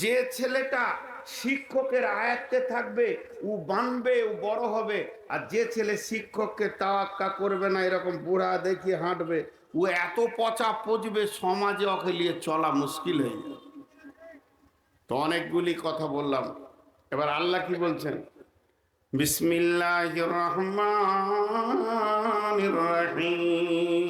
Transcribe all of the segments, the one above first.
যে ছেলেটা শিক্ষকের আয়ত্তে থাকবে, ও বানবে, ও বড় হবে, আর যে ছেলে শিক্ষককে তাওয়াক্কা করবে না, এরকম বুড়া দেখিয়ে হাঁটবে, ও এত পচা পচবে, সমাজে ওকে নিয়ে চলা মুশকিল হয়ে যাবে। তো অনেকগুলি কথা বললাম। এবার আল্লাহ কি বলছেন? বিসমিল্লাহ রহমান রহিম।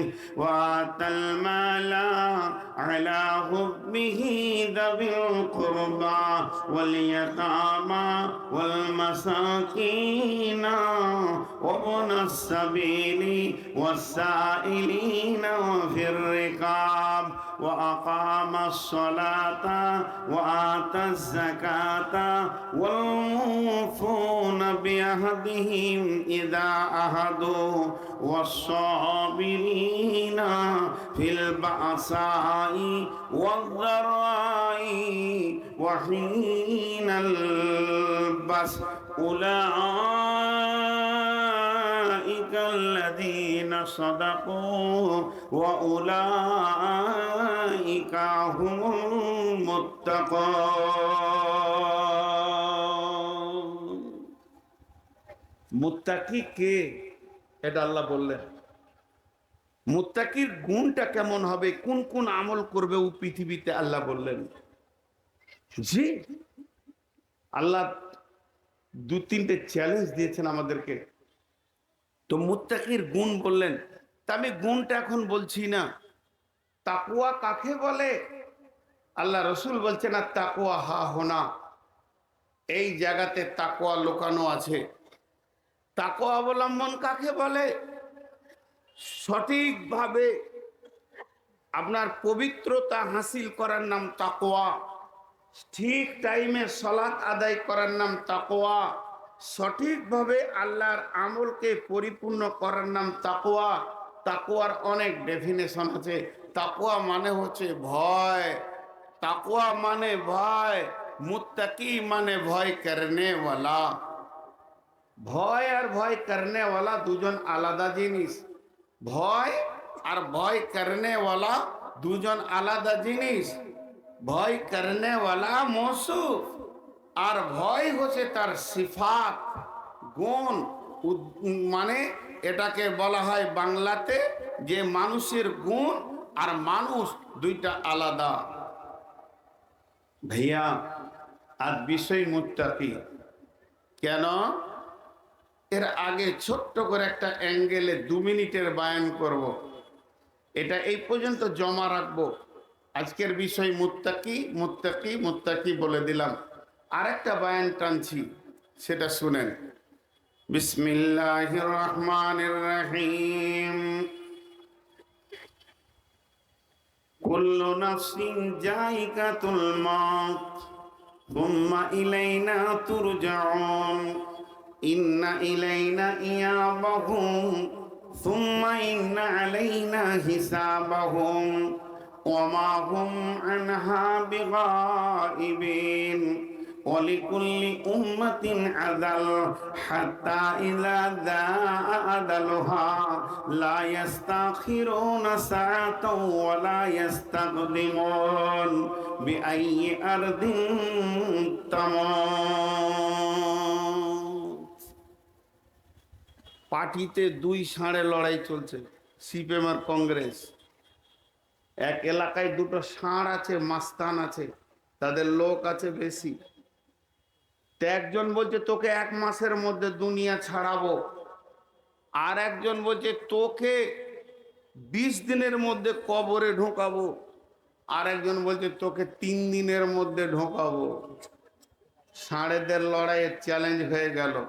وآتى المال على حبه ذوي القربى واليتامى والمساكين وابن السبيل والسائلين وفي الرقاب. وأقام الصلاة وآتى الزكاة والموفون بعهدهم إذا أهدوا والصابرين في البأساء والضراء وحين البس أولئك الذين صدقوا وأولئك هم المتقون মুত্তাকি কে এটা আল্লাহ বললেন মুত্তাকির গুণটা কেমন হবে কোন কোন আমল করবে ও পৃথিবীতে আল্লাহ বললেন জি আল্লাহ দু তিনটে চ্যালেঞ্জ দিয়েছেন আমাদেরকে তো মুত্তাকির গুণ বললেন, তা আমি গুণটা এখন বলছি না। তাকুয়া কাকে বলে? আল্লাহ রসুল বলছেন, আর তাকুয়া হা হোনা। এই জায়গাতে তাকুয়া লোকানো আছে। তাকুয়া অবলম্বন কাকে বলে? সঠিকভাবে আপনার পবিত্রতা হাসিল করার নাম তাকোয়া ঠিক টাইমে সলাৎ আদায় করার নাম তাকোয়া সঠিকভাবে আল্লাহর আমলকে পরিপূর্ণ করার নাম তাকোয়া তাকোয়ার অনেক ডেফিনেশন আছে। তাকোয়া মানে হচ্ছে ভয়। তাকোয়া মানে ভয়। মুত্তাকি মানে ভয় করনেওয়ালা। ভয় আর ভয় করনেওয়ালা দুজন আলাদা জিনিস। ভয় আর ভয় করনেওয়ালা দুজন আলাদা জিনিস। ভয় করনেওয়ালা মৌসুফ। আর ভয় হচ্ছে তার সিফাত, গুণ মানে এটাকে বলা হয় বাংলাতে যে মানুষের গুণ আর মানুষ দুইটা আলাদা। ভাইয়া আর বিষয় মুত্তাকি। কেন? এর আগে ছোট্ট করে একটা অ্যাঙ্গেলে দু মিনিটের বায়ান করব। এটা এই পর্যন্ত জমা রাখব। আজকের বিষয় মুত্তাকি মুত্তাকি মুত্তাকি বলে দিলাম। আরেকটা বায়ান টানছি সেটা শুনেন বিসমিল্লাহ রহমান রহিম কুল্লু নাফসিন জায়গাতুল মাউত ثم إلينا ترجعون إن إلينا إيابهم ثم إن علينا حسابهم وما هم عنها بغائبين ولكل أمة عدل حتى إذا ذاء عدلها لا يستأخرون ساعة ولا يستقدمون بأي أرض تموت পার্টিতে দুই ষাঁড়ে লড়াই চলছে সিপিএম আর কংগ্রেস এক এলাকায় দুটো ষাঁড় আছে মাস্তান আছে তাদের লোক আছে বেশি তো একজন বলছে, তোকে এক মাসের মধ্যে দুনিয়া ছাড়াবো। আর একজন বলছে, তোকে বিশ দিনের মধ্যে কবরে ঢোকাবো। আর একজন বলছে, তোকে তিন দিনের মধ্যে ঢোকাবো। সাড়েদের লড়াইয়ের চ্যালেঞ্জ হয়ে গেল।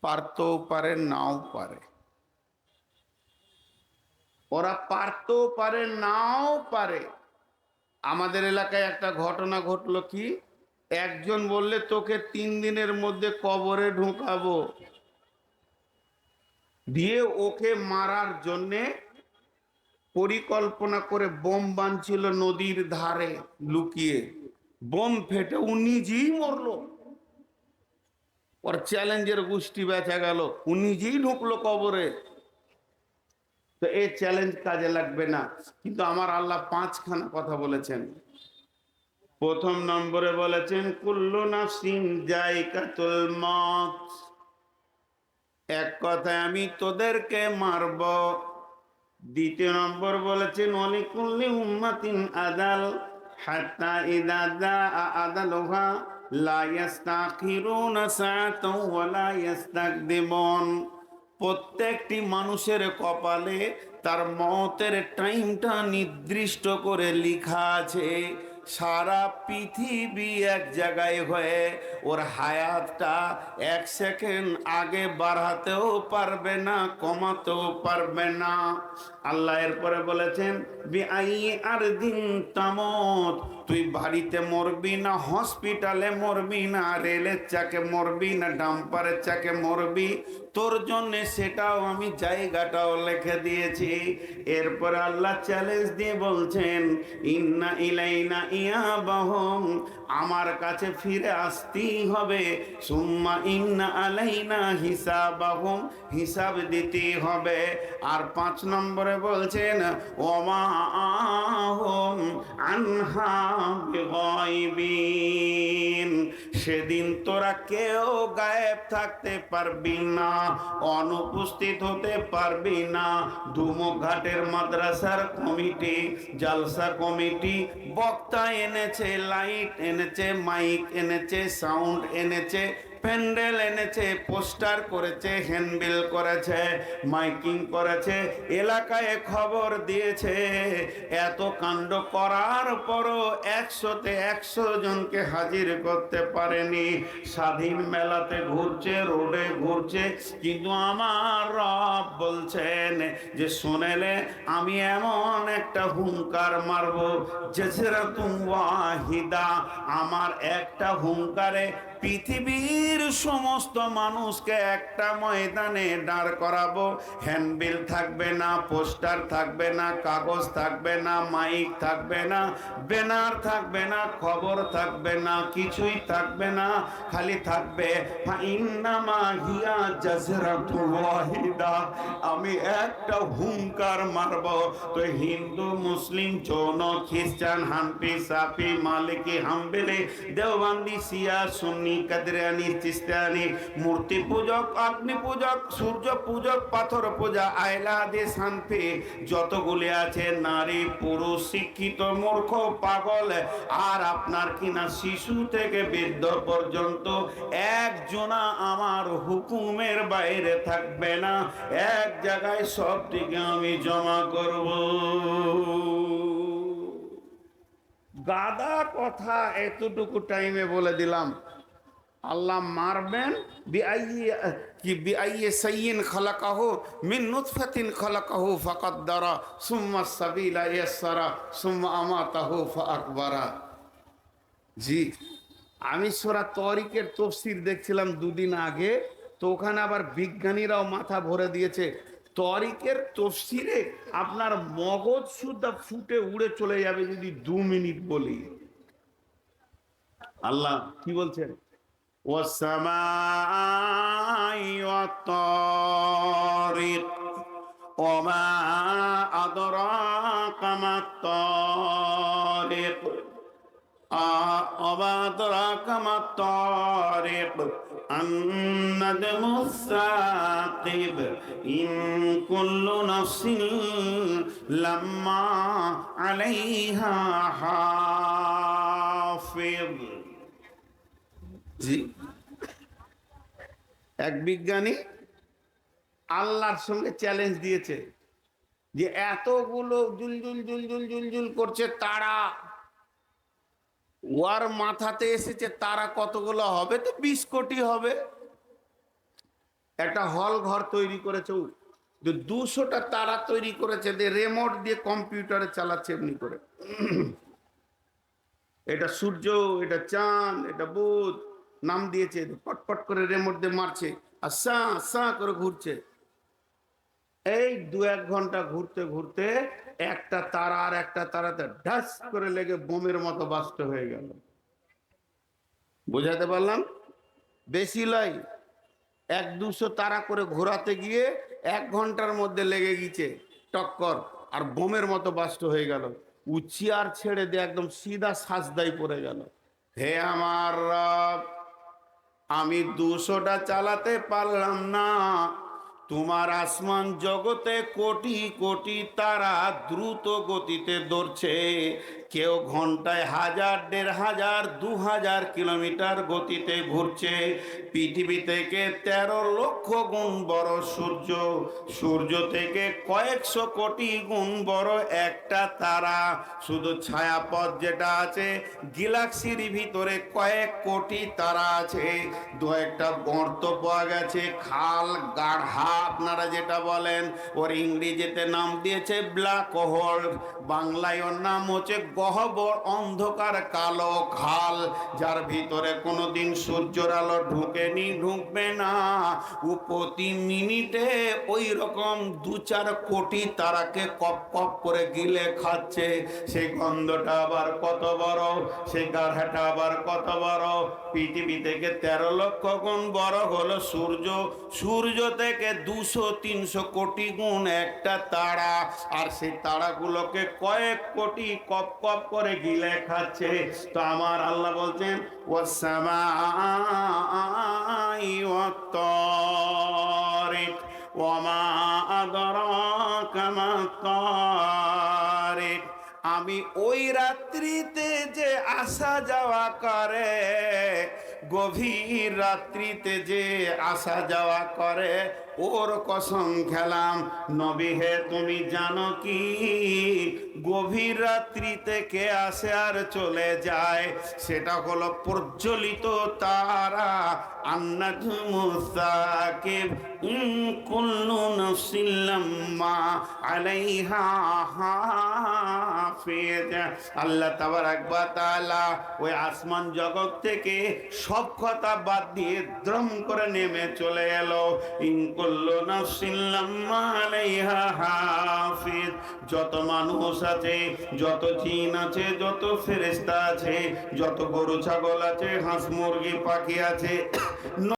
পারতেও পারে, নাও পারে। ওরা পারতেও পারে, নাও পারে। আমাদের এলাকায় একটা ঘটনা ঘটলো কি? একজন বললে, তোকে তিন দিনের মধ্যে কবরে ঢুকাবো। দিয়ে ওকে মারার জন্যে পরিকল্পনা করে বোম বানছিল নদীর ধারে লুকিয়ে। বোম ফেটে ও নিজেই মরলো। ওর চ্যালেঞ্জের গোষ্ঠী বেচা গেল, ও নিজেই ঢুকলো কবরে। তো এই চ্যালেঞ্জ কাজে লাগবে না। কিন্তু আমার আল্লাহ পাঁচখানা কথা বলেছেন। প্রথম নম্বরে বলেছেন, কুল্লু নাফসিন জায়কাতুল মত। এক কথায় আমি তোদেরকে মারব। দ্বিতীয় নম্বর বলেছেন, অলিকুল্লি উম্মাতিন আদাল হাত্তা ইদা দা আদালুহা লা ইয়াস্তাখিরুনা সাআতাও ওয়া ইয়াস্তাকদিমুন। প্রত্যেকটি মানুষের কপালে তার মতের টাইমটা নির্দিষ্ট করে লেখা আছে। সারা পৃথিবী এক জায়গায় হয়ে ওর হায়াতটা এক সেকেন্ড আগে বাড়াতেও পারবে না, কমাতেও পারবে না। আল্লাহ এরপরে বলেছেন বি আই আর দিন তামত। তুই বাড়িতে মরবি না হসপিটালে মরবি না রেলের চাকে মরবি না ডাম্পারের চাকে মরবি, তোর জন্য সেটাও আমি জায়গাটাও লিখে দিয়েছি। এরপর আল্লাহ চ্যালেঞ্জ দিয়ে বলছেন, ইন্না ইলাইনা ইয়া বাহম আমার কাছে ফিরে আসতেই হবে। সুম্মা ইন্না আলাইনা হিসাবাহম, হিসাব দিতেই হবে। আর পাঁচ নম্বরে বলছেন, ওমা আনহা সেদিন তোরা কেউ গায়েব থাকতে পারবি না, অনুপস্থিত হতে পারবি না। ধুমঘাটের মাদ্রাসার কমিটি, জালসা কমিটি, বক্তা এনেছে, লাইট এনেছে, মাইক এনেছে, সাউন্ড এনেছে প্যান্ডেল এনেছে, পোস্টার করেছে, হ্যান্ডবিল করেছে, মাইকিং করেছে, এলাকায় খবর দিয়েছে। এত কাণ্ড করার পরও একশোতে একশো জনকে হাজির করতে পারেনি। স্বাধীন মেলাতে ঘুরছে, রোডে ঘুরছে, কিন্তু আমার রব বলছেন যে, শুনেলে আমি এমন একটা হুঙ্কার মারবো জেসেরা তুম ওয়াহিদা, আমার একটা হুঙ্কারে পৃথিবীর সমস্ত মানুষকে একটা ময়দানে দাঁড় করাবো। হ্যান্ডবিল থাকবে না, পোস্টার থাকবে না, কাগজ থাকবে না, মাইক থাকবে না, ব্যানার থাকবে না, খবর থাকবে না, কিছুই থাকবে না, খালি থাকবে আমি একটা হুঙ্কার মারব। তো হিন্দু, মুসলিম জৈন খ্রিস্টান হাম্পি সাফি, মালিকি, হাম্বেলে, দেওবান্দি সিয়া সুন্নি কাদরানি চিস্তানি মূর্তি পূজক অগ্নি পূজক, সূর্য পূজক, পাথর পূজা আয়লা দে শান্তি। যতগুলি আছে, নারী, পুরুষ, শিক্ষিত, মূর্খ, পাগল, আর আপনার কিনা শিশু থেকে বৃদ্ধ পর্যন্ত একজনা আমার হুকুমের বাইরে থাকবে না। এক জায়গায় সবটিকে আমি জমা করব। গাদা কথা এতটুকু টাইমে বলে দিলাম। আল্লাহ মারবেন, বিআইয়ে সাইয়িন সুম্মা সুম্মা জি, আমি সোরা তরিকের তফসির দেখছিলাম দুদিন আগে, তো ওখানে আবার বিজ্ঞানীরাও মাথা ভরে দিয়েছে। তরিকের তফসিরে আপনার মগজ সুদ্ধা ফুটে উড়ে চলে যাবে যদি দু মিনিট বলি। আল্লাহ কি বলছেন? والسماء والطارق وما أدراك ما الطارق آه، وما أدراك ما الطارق النجم الثاقب إن كل نفس لما عليها حافظ জি এক বিজ্ঞানী আল্লাহর সঙ্গে চ্যালেঞ্জ দিয়েছে যে এতগুলো জুলজুল জুলজুল জুলজুল করছে তারা। ওর মাথাতে এসেছে তারা কতগুলো হবে? তো বিশ কোটি হবে। একটা হল ঘর তৈরি করেছে। যে দুশোটা তারা তৈরি করেছে, যে রেমোট দিয়ে কম্পিউটারে চালাচ্ছে এমনি করে। এটা সূর্য, এটা চাঁদ, এটা বুধ। নাম দিয়েছে পটপট করে রেমোট দিয়ে মারছে আর সা সা করে ঘুরছে। এই দু এক ঘণ্টা ঘুরতে ঘুরতে একটা তারা আর একটা তারাতে ঢাস করে লেগে বোমের মতো বাস্ট হয়ে গেল। বুঝাতে পারলাম? বেশি লাই এক দুশো তারা করে ঘোরাতে গিয়ে এক ঘণ্টার মধ্যে লেগে গিয়েছে টক্কর আর বোমের মতো বাস্ট হয়ে গেল। উচিয়ার ছেড়ে দিয়ে একদম সিধা সাজদাই পড়ে গেল। হে আমার রব, আমি দুশোটা চালাতে পারলাম না। তোমার আসমান জগতে কোটি কোটি তারা দ্রুত গতিতে দৌড়ছে। কেউ ঘন্টায় হাজার, দেড় হাজার, দু হাজার কিলোমিটার গতিতে ঘুরছে। পৃথিবী থেকে তেরো লক্ষ গুণ বড় সূর্য। সূর্য থেকে কয়েকশো কোটি গুণ বড় একটা তারা। শুধু ছায়াপথ যেটা আছে, গ্যালাক্সির ভিতরে কয়েক কোটি তারা আছে। দু একটা গর্ত পাওয়া গেছে, খাল গাঢ়া আপনারা যেটা বলেন। ওর ইংরেজিতে নাম দিয়েছে ব্ল্যাক হোল। বাংলায় ওর নাম হচ্ছে গহবর অন্ধকার কালো খাল, যার ভিতরে কোনোদিন সূর্যর আলো ঢুকেনি, ঢুকবে না। ও প্রতি মিনিটে ওই রকম দু চার কোটি তারাকে কপ কপ করে গিলে খাচ্ছে। সেই গন্ধটা আবার কত বড়, সেই গাঢ়াটা আবার কত বড়। পৃথিবী থেকে তেরো লক্ষ গুণ বড় হলো সূর্য। সূর্য থেকে দুশো, তিনশো কোটি গুণ একটা তারা। আর সেই তারাগুলোকে কয়েক কোটি কপ কপ করে গিলে খাচ্ছে। তো আমার আল্লাহ বলছেন ও শ্যামা আমি ওই রাত্রিতে যে আসা যাওয়া করে গভীর রাত্রিতে যে আসা যাওয়া করে ওর কসম খেলাম নবী হে তুমি জানো কি? গভীর রাত্রিতে কে আসে আর চলে যায়? সেটা হলো প্রজ্বলিত তারা আন্নাজুমুসাকিব ইন কুল্লু নাফসিন লাম্মা আলাইহা হাফিজ। আল্লাহ তাবারাক ওয়া তাআলা ওই আসমান জগৎ থেকে সব কথা বাদ দিয়ে দ্রম করে নেমে চলে এলো। ইন কুল্লু নাফসিন লাম্মা আলাইহা হাফিজ। যত মানুষ আছে, যত চীন আছে, যত ফেরেস্তা আছে, যত গরু, ছাগল আছে, হাঁস, মুরগি, পাখি আছে।